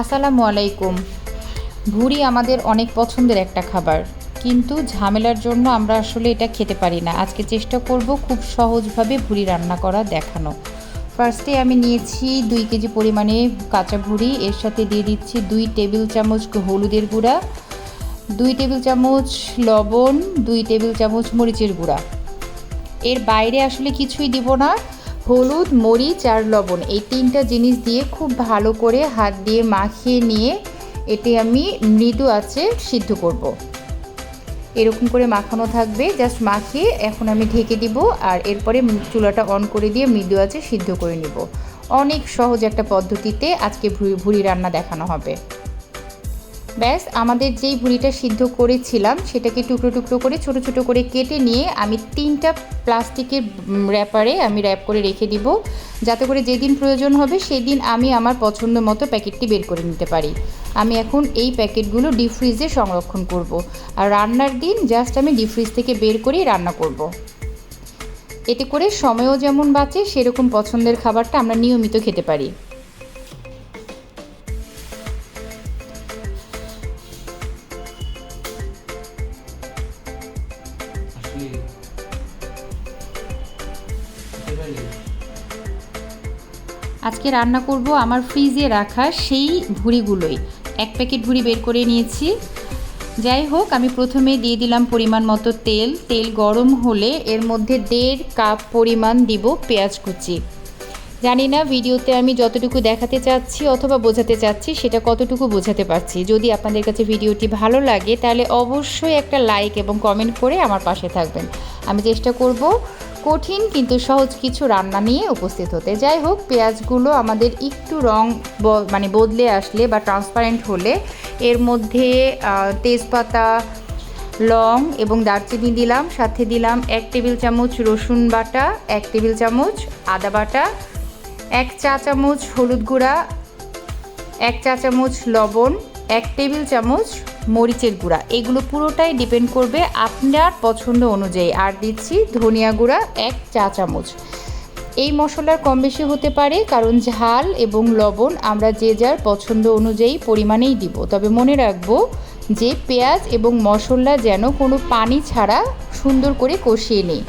আসসালামু আলাইকুম। ভুড়ি আমাদের অনেক পছন্দের একটা খাবার। কিন্তু ঝামেলার জন্য আমরা আসলে এটা খেতে পারি না। আজকে চেষ্টা করব খুব সহজভাবে ভুড়ি রান্না করা দেখানো। ফার্স্টে আমি নিয়েছি দুই কেজি পরিমাণে কাঁচা ভুড়ি। এর সাথে দিয়ে দিচ্ছি দুই টেবিল চামচ হলুদের গুঁড়া, দুই টেবিল চামচ লবণ, দুই টেবিল চামচ মরিচের গুঁড়া। এর বাইরে আসলে কিছুই দিব না। হলুদ, মরিচ আর লবণ। এই তিনটা জিনিস দিয়ে খুব ভালো করে হাত দিয়ে মাখিয়ে নিয়ে এটি আমি মৃদু আছে সিদ্ধ করব। এরকম করে মাখানো থাকবে। জাস্ট মাখিয়ে এখন আমি ঢেকে দিব আর এরপরে চুলাটা অন করে দিয়ে মৃদু আছে সিদ্ধ করে নিব। অনেক সহজ একটা পদ্ধতিতে আজকে ভুড়ি ভুড়ি রান্না দেখানো হবে। ব্যাস, আমাদের যেই ভুড়িটা সিদ্ধ করেছিলাম, সেটাকে টুকরো টুকরো করে ছোট ছোট করে কেটে নিয়ে আমি তিনটা প্লাস্টিকের র্যাপারে আমি র্যাপ করে রেখে দিব যাতে করে যেদিন প্রয়োজন হবে, সেদিন আমি আমার পছন্দ মতো প্যাকেটটি বের করে নিতে পারি আমি এখন এই প্যাকেটগুলো ডিপ ফ্রিজে সংরক্ষণ করব। আর রান্নার দিন জাস্ট আমি ডিপ ফ্রিজ থেকে বের করেই রান্না করব। এতে করে সময়ও যেমন বাঁচে, সেরকম পছন্দের খাবারটা আমরা নিয়মিত খেতে পারি আজকে রান্না করব আমার ফ্রিজে রাখা সেই ভুড়িগুলোই। এক প্যাকেট ভুড়ি বের করে নিয়েছি। যাই হোক, আমি প্রথমে দিয়ে দিলাম পরিমাণ মতো তেল। তেল গরম হলে এর মধ্যে দেড় কাপ পরিমাণ দিব পেঁয়াজ কুচি। জানি না ভিডিওতে আমি যতটুকু দেখাতে চাচ্ছি অথবা বোঝাতে চাচ্ছি, সেটা কতটুকু বোঝাতে পারছি। যদি আপনাদের কাছে ভিডিওটি ভালো লাগে, তাহলে অবশ্যই একটা লাইক এবং কমেন্ট করে আমার পাশে থাকবেন। আমি চেষ্টা করব কঠিন কিন্তু সহজ কিছু রান্না নিয়ে উপস্থিত হতে। যাই হোক, পেঁয়াজগুলো আমাদের একটু রং মানে বদলে আসলে বা ট্রান্সপারেন্ট হলে এর মধ্যে তেজপাতা, লং এবং দারচিনি দিলাম, সাথে দিলাম এক টেবিল চামচ রসুন বাটা, এক টেবিল চামচ আদা বাটা, এক চা চামচ হলুদ গুঁড়া, এক চা চামচ লবণ, এক টেবিল চামচ মরিচের গুঁড়া। এগুলো পুরোটাই ডিপেন্ড করবে আপনার পছন্দ অনুযায়ী। আর দিচ্ছি ধনিয়া গুঁড়া এক চা চামচ। এই মশলার কম বেশি হতে পারে কারণ ঝাল এবং লবণ আমরা যে যার পছন্দ অনুযায়ী পরিমাণেই দিব। তবে মনে রাখব যে পেঁয়াজ এবং মশলা যেন কোনো পানি ছাড়া সুন্দর করে কষিয়ে নিই।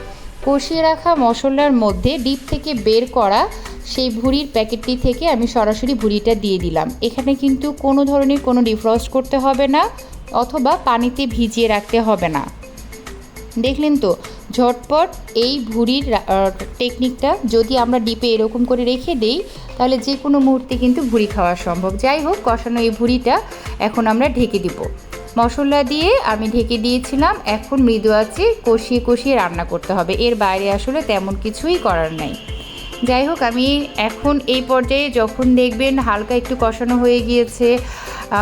কষিয়ে রাখা মশলার মধ্যে ডিপ থেকে বের করা সেই ভুড়ির প্যাকেটটি থেকে আমি সরাসরি ভুড়িটা দিয়ে দিলাম। এখানে কিন্তু কোনো ধরনের কোনো ডিফ্রস্ট করতে হবে না, অথবা পানিতে ভিজিয়ে রাখতে হবে না। দেখলেন তো, ঝটপট এই ভুড়ির টেকনিকটা যদি আমরা ডিপে এরকম করে রেখে দেই, তাহলে যে কোনো মুহূর্তে কিন্তু ভুড়ি খাওয়া সম্ভব। যাই হোক, কষানো এই ভুড়িটা এখন আমরা ঢেকে দিব। মশলা দিয়ে আমি ঢেকে দিয়েছিলাম, এখন মৃদু আছে কষিয়ে কষিয়ে রান্না করতে হবে। এর বাইরে আসলে তেমন কিছুই করার নাই। যাই হোক, আমি এখন এই পর্যায়ে যখন দেখবেন হালকা একটু কষানো হয়ে গিয়েছে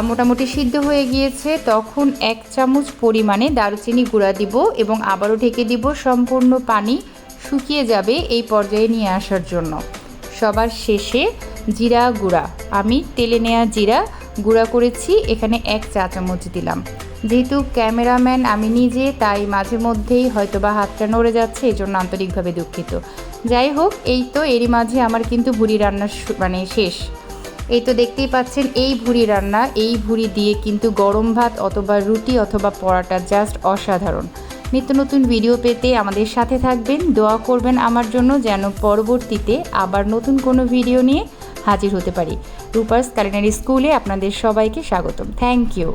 মোটামুটি সিদ্ধ হয়ে গিয়েছে, তখন এক চামচ পরিমাণে দারুচিনি গুঁড়া দিব এবং আবারও ঢেকে দিব সম্পূর্ণ পানি শুকিয়ে যাবে এই পর্যায়ে নিয়ে আসার জন্য। সবার শেষে জিরা গুঁড়া। আমি তেলে নেয়া জিরা গুঁড়া করেছি, এখানে এক চা চামচ দিলাম। যেহেতু ক্যামেরাম্যান আমি নিজে, তাই মাঝে মধ্যেই হয়তো বা হাতটা নড়ে যাচ্ছে এই জন্য আন্তরিকভাবে দুঃখিত। যাই হোক, এই তো এরই মাঝে আমার কিন্তু ভুড়ি রান্না মানে শেষ। এই তো দেখতেই পাচ্ছেন, এই ভুড়ি রান্না, এই ভুড়ি দিয়ে কিন্তু গরম ভাত অথবা রুটি অথবা পরাটা জাস্ট অসাধারণ। নিত্য নতুন ভিডিও পেতে আমাদের সাথে থাকবেন, দোয়া করবেন আমার জন্য, যেন পরবর্তীতে আবার নতুন কোনো ভিডিও নিয়ে হাজির হতে পারি। রূপার্স কালিনারি স্কুলে আপনাদের সবাইকে স্বাগতম। Thank you